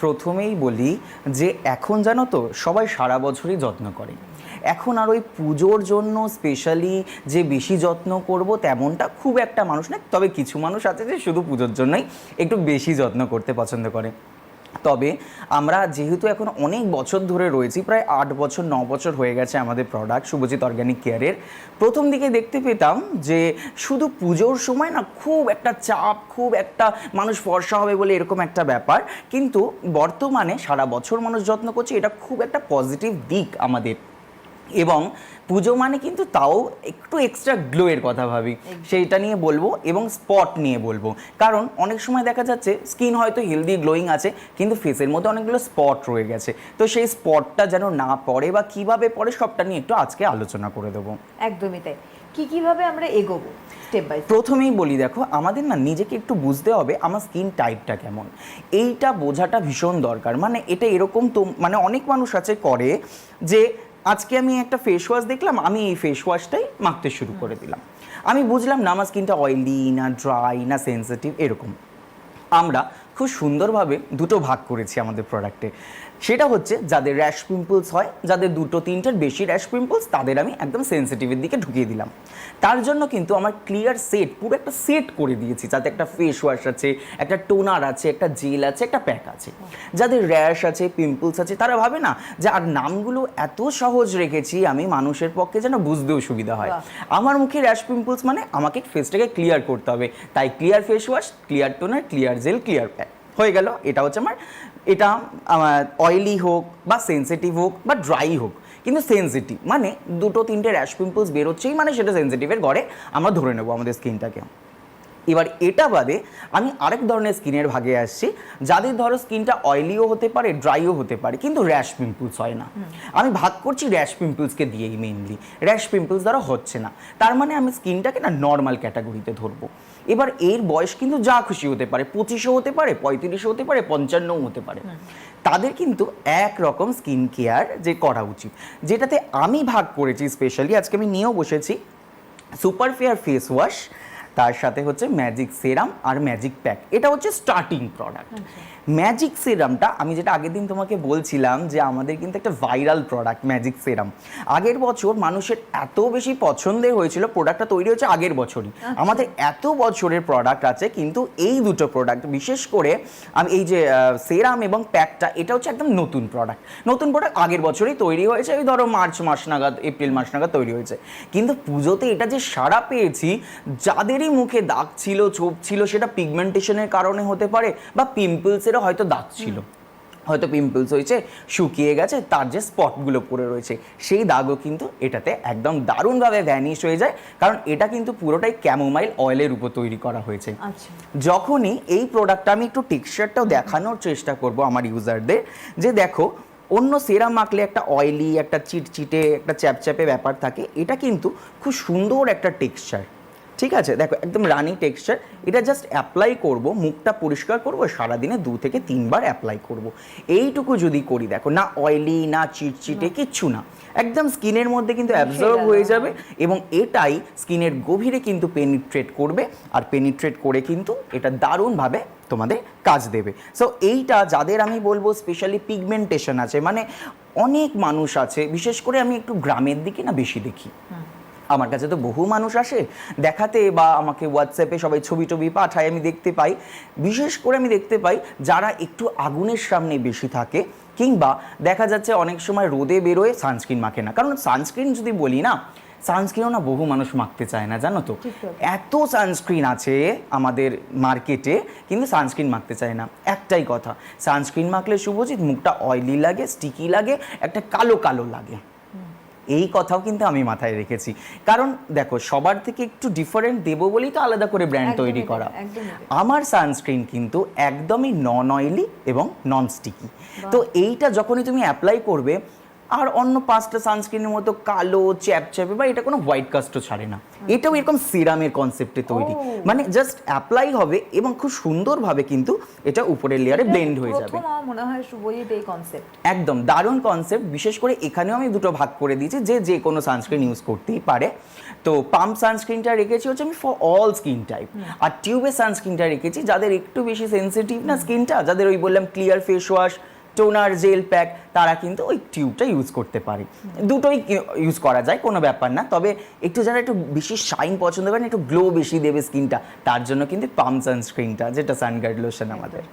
প্রথমেই বলি যে এখন জানো তো, সবাই সারা বছরই যত্ন করে। এখন আর ওই পুজোর জন্য স্পেশালি যে বেশি যত্ন করব তেমনটা খুব একটা মানুষ না তবে কিছু মানুষ আছে যে শুধু পুজোর জন্যই একটু বেশি যত্ন করতে পছন্দ করে। তবে আমরা যেহেতু এখন অনেক বছর ধরে রয়েছি, প্রায় আট বছর, ন বছর হয়ে গেছে আমাদের প্রোডাক্ট শুভজিৎ অর্গ্যানিক কেয়ারের প্রথম দিকে দেখতে পেতাম যে শুধু পুজোর সময় না, খুব একটা চাপ, খুব একটা মানুষ ফর্সা হবে বলে এরকম একটা ব্যাপার। কিন্তু বর্তমানে সারা বছর মানুষ যত্ন করছে, এটা খুব একটা পজিটিভ দিক আমাদের। এবং পুজো মানে কিন্তু তাও একটু এক্সট্রা গ্লোয়ের কথা ভাবি। সেইটা নিয়ে বলব এবং স্পট নিয়ে বলব। কারণ অনেক সময় দেখা যাচ্ছে স্কিন হয়তো হেলদি গ্লোয়িং আছে কিন্তু ফেসের মধ্যে অনেকগুলো স্পট রয়ে গেছে। তো সেই স্পটটা যেন না পড়ে বা কীভাবে পড়ে সবটা নিয়ে একটু আজকে আলোচনা করে দেবো। একদমই তাই। কি কীভাবে আমরা এগোবো? স্টেপ বাই প্রথমেই বলি দেখো আমাদের না নিজেকে একটু বুঝতে হবে আমার স্কিন টাইপটা কেমন। এইটা বোঝাটা ভীষণ দরকার। মানে এটা এরকম তো মানে অনেক মানুষ আছে করে যে আজকে আমি একটা ফেস ওয়াশ দেখলাম, আমি এই ফেস ওয়াশটাই মাখতে শুরু করে দিলাম। আমি বুঝলাম না, আমার স্কিনটা অয়েলি না ড্রাই না সেন্সিটিভ এরকম। আমরা খুব সুন্দরভাবে দুটো ভাগ করেছি আমাদের প্রোডাক্টে সেটা হচ্ছে যাদের র্যাশ পিম্পলস হয় যাদের দুটো তিনটার বেশি র্যাশ পিম্পলস তাদের আমি একদম সেন্সিটিভের দিকে ঢুকিয়ে দিলাম। তার জন্য কিন্তু আমার ক্লিয়ার সেট পুরো একটা সেট করে দিয়েছি যাতে একটা ফেস ওয়াশ আছে একটা টোনার আছে একটা জেল আছে একটা প্যাক আছে। যাদের র্যাশ আছে পিম্পলস আছে তারা ভাবে না যে আর নামগুলো এত সহজ রেখেছি আমি মানুষের পক্ষে যেন বুঝতেও সুবিধা হয়। আমার মুখে র্যাশ পিম্পলস মানে আমাকে ফেসটাকে ক্লিয়ার করতে হবে। তাই clear face wash clear toner clear gel clear pack হয়ে গেল। এটা হচ্ছে আমার, এটা অয়েলি হোক বা সেন্সিটিভ হোক বা ড্রাই হোক, কিন্তু সেন্সিটিভ মানে দুটো তিনটে র্যাশ পিম্পলস বেরোচ্ছেই মানে সেটা সেন্সিটিভের ঘরে আমরা ধরে নেব আমাদের স্কিনটাকে এবার এটা বাদে আমি আরেক ধরনের স্কিনের ভাগে আসছি যাদের ধরো স্কিনটা অয়েলিও হতে পারে ড্রাইও হতে পারে কিন্তু র্যাশ পিম্পলস হয় না। আমি ভাগ করছি র্যাশ পিম্পলসকে দিয়েই মেইনলি র্যাশ পিম্পলস দ্বারা হচ্ছে না। তার মানে আমি স্কিনটাকে না নর্মাল ক্যাটাগরিতে ধরবো। এবার এর বয়স কিন্তু যা খুশি হতে পারে পঁচিশও হতে পারে পঁয়ত্রিশও হতে পারে পঞ্চান্নও হতে পারে। তাদের কিন্তু এক রকম স্কিন কেয়ার যে করা উচিত। যেটাতে আমি ভাগ করেছি স্পেশালি আজকে আমি নিয়েও বসেছি সুপার ফেয়ার ফেস ওয়াশ তার সাথে হচ্ছে ম্যাজিক সেরাম আর ম্যাজিক প্যাক এটা হচ্ছে স্টার্টিং প্রোডাক্ট ম্যাজিক সেরামটা আমি যেটা আগের দিন তোমাকে বলছিলাম যে আমাদের কিন্তু একটা ভাইরাল প্রোডাক্ট ম্যাজিক সেরাম আগের বছর মানুষের এত বেশি পছন্দের হয়েছিল প্রোডাক্টটা তৈরি হচ্ছে আগের বছরই। আমাদের এত বছরের প্রোডাক্ট আছে কিন্তু এই দুটো প্রোডাক্ট বিশেষ করে আমি এই যে সেরাম এবং প্যাকটা এটা হচ্ছে একদম নতুন প্রোডাক্ট নতুন প্রোডাক্ট আগের বছরই তৈরি হয়েছে ওই ধরো মার্চ মাস নাগাদ এপ্রিল মাস নাগাদ তৈরি হয়েছে। কিন্তু পুজোতে এটা যে সারা পেয়েছি যাদেরই মুখে দাগ ছিল ছোপ ছিল সেটা পিগমেন্টেশনের কারণে হতে পারে বা পিম্পলসেরও হয়তো দাগ ছিল। হয়তো পিম্পলস হয়েছে শুকিয়ে গেছে তার যে স্পটগুলো পড়ে রয়েছে সেই দাগও কিন্তু এটাতে একদম দারুণভাবে ভ্যানিশ হয়ে যায় কারণ এটা কিন্তু পুরোটাই ক্যামোমাইল অয়েলের উপর তৈরি করা হয়েছে। আচ্ছা। যখনই এই প্রোডাক্টটা আমি একটু টেক্সচারটাও দেখানোর চেষ্টা করব আমার ইউজারদের যে দেখো অন্য সেরাম মাখলে একটা অয়েলি একটা চিটচিটে একটা চ্যাপচ্যাপে ব্যাপার থাকে এটা কিন্তু খুব সুন্দর একটা টেক্সচার ঠিক আছে? দেখো একদম রানি টেক্সচার এটা জাস্ট অ্যাপ্লাই করব মুখটা পরিষ্কার করব সারাদিনে দু থেকে তিনবার অ্যাপ্লাই করব। এইটুকু যদি করি দেখো না অয়েলি না চিটচিটে কিচ্ছু না। একদম স্কিনের মধ্যে কিন্তু অ্যাবজর্ব হয়ে যাবে এবং এটাই স্কিনের গভীরে কিন্তু পেনিট্রেট করবে আর পেনিট্রেট করে কিন্তু এটা দারুণভাবে তোমাদের কাজ দেবে। সো এইটা যাদের আমি বলব স্পেশালি পিগমেন্টেশন আছে মানে অনেক মানুষ আছে বিশেষ করে আমি একটু গ্রামের দিকে না বেশি দেখি। আমার কাছে তো বহু মানুষ আসে দেখাতে বা আমাকে হোয়াটসঅ্যাপে সবাই ছবি টবি পাঠায় আমি দেখতে পাই। বিশেষ করে আমি দেখতে পাই যারা একটু আগুনের সামনে বেশি থাকে কিংবা দেখা যাচ্ছে অনেক সময় রোদে বেরোয় সানস্ক্রিন মাখে না। কারণ সানস্ক্রিন যদি বলি না সানস্ক্রিনও না বহু মানুষ মাখতে চায় না জানো তো? এত সানস্ক্রিন আছে আমাদের মার্কেটে কিন্তু সানস্ক্রিন মাখতে চায় না। একটাই কথা সানস্ক্রিন মাখলে শুভজিৎ মুখটা অয়েলি লাগে স্টিকি লাগে একটা কালো কালো লাগে। এই কথাও কিন্তু আমি মাথায় রেখেছি। কারণ দেখো সবার থেকে একটু ডিফারেন্ট দেবো বলেই তো আলাদা করে ব্র্যান্ড তৈরি করা। আমার সানস্ক্রিন কিন্তু একদমই নন অয়েলি এবং নন স্টিকি তো এইটা যখনই তুমি অ্যাপ্লাই করবে আর অন্য পাঁচটা সানস্ক্রিনের মতো কালো চ্যাপচ্যাপে বা এটা কোনো হোয়াইট কাস্টও ছাড়ে না। এটাও এরকম সিরামের কনসেপ্টে তৈরি। মানে জাস্ট অ্যাপ্লাই হবে এবং খুব সুন্দরভাবে কিন্তু এটা উপরের লেয়ারে ব্লেন্ড হয়ে যাবে। মনে হয় শুভজিৎ এই কনসেপ্ট একদম দারুণ কনসেপ্ট বিশেষ করে এখানেও আমি দুটো ভাগ করে দিয়েছি যে যে কোনো সানস্ক্রিন ইউজ করতেই পারে। তো পাম্প সানস্ক্রিনটা রেখেছি হচ্ছে আমি ফর অল স্কিন টাইপ আর টিউবের সানস্ক্রিনটা রেখেছি যাদের একটু বেশি সেন্সিটিভ না স্কিনটা যাদের ওই বললাম clear face wash toner gel pack, তারা কিন্তু ওই টিউবটা ইউজ করতে পারে। দুটোই ইউজ করা যায়, কোনো ব্যাপার না। তবে একটু যারা একটু বেশি শাইন পছন্দ করেন, একটু গ্লো বেশি দেবে স্কিনটা তার জন্য কিন্তু পাম সানস্ক্রিনটা যেটা সানগার্ড লোশন আমাদের।